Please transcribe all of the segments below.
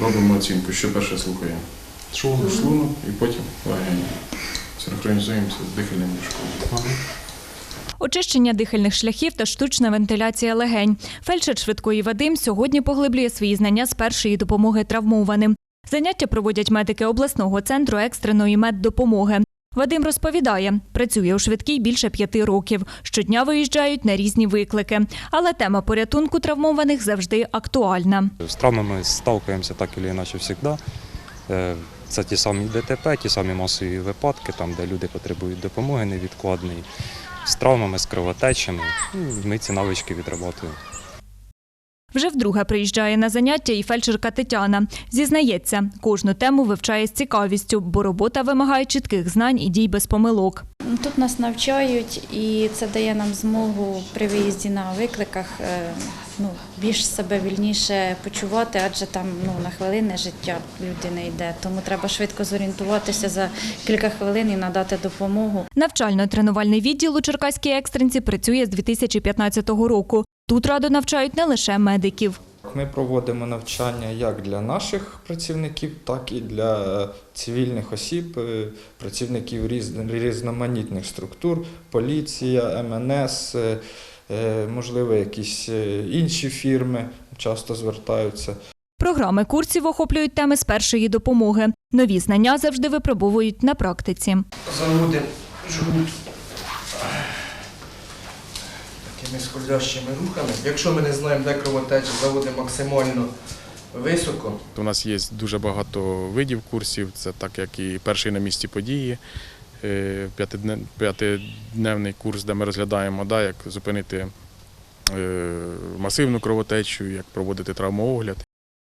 робимо оцінку, що перше слухаємо. Шлунок. Шлунок і потім легені. Синхронізуємося з дихальним мішком. Очищення дихальних шляхів та штучна вентиляція легень. Фельдшер швидкої Вадим сьогодні поглиблює свої знання з першої допомоги травмованим. Заняття проводять медики обласного центру екстреної меддопомоги. Вадим розповідає, працює у швидкій більше п'яти років. Щодня виїжджають на різні виклики. Але тема порятунку травмованих завжди актуальна. З травмами сталкуємося так і іначе завжди. Е, Це ті самі ДТП, ті самі масові випадки, там, де люди потребують допомоги невідкладної. З травмами, з кровотечами. Ну, Ми ці навички відрабатуємо. Вже вдруге приїжджає на заняття і фельдшерка Тетяна. Зізнається, кожну тему вивчає з цікавістю, бо робота вимагає чітких знань і дій без помилок. Тут нас навчають, і це дає нам змогу при виїзді на викликах е, ну, більш себе вільніше почувати, адже там ну, на хвилини життя людини йде. Тому треба швидко зорієнтуватися за кілька хвилин і надати допомогу. Навчально-тренувальний відділ у Черкаській екстренці працює з 2015 року. Тут радо навчають не лише медиків. Ми проводимо навчання як для наших працівників, так і для цивільних осіб, е, працівників різноманітних структур, поліція, МНС, е, е, можливо, якісь е, інші фірми часто звертаються. Програми курсів охоплюють теми з першої допомоги. Нові знання завжди випробовують на практиці. заводимо жгут такими скользящими рухами. Якщо ми не знаємо, де кровотеча, заводимо максимально високо. У нас є дуже багато видів курсів, це так як і перший на місці події, е, п'ятидневний курс, де ми розглядаємо, да, як зупинити е, масивну кровотечу, як проводити травмоогляд.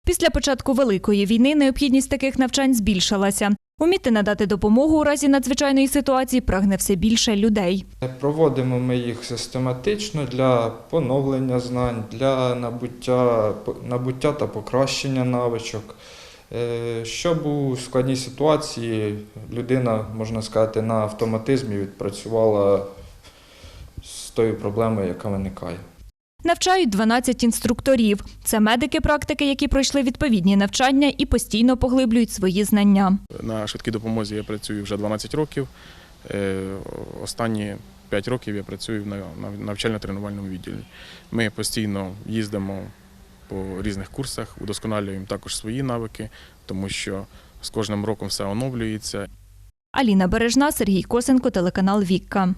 Після початку Великої війни необхідність таких навчань збільшилася. Уміти надати допомогу у разі надзвичайної ситуації прагне все більше людей. Проводимо ми їх систематично для поновлення знань, для набуття, набуття та покращення навичок. Е, Щоб у складній ситуації людина, можна сказати, на автоматизмі відпрацювала з тою проблемою, яка виникає. Навчають 12 інструкторів. Це медики-практики, які пройшли відповідні навчання і постійно поглиблюють свої знання. На швидкій допомозі я працюю вже 12 років. Е, Останні 5 років я працюю на на навчально-тренувальному відділі. Ми постійно їздимо по різних курсах, удосконалюємо також свої навики, тому що з кожним роком все оновлюється. Аліна Бережна, Сергій Косенко, телеканал Вікка.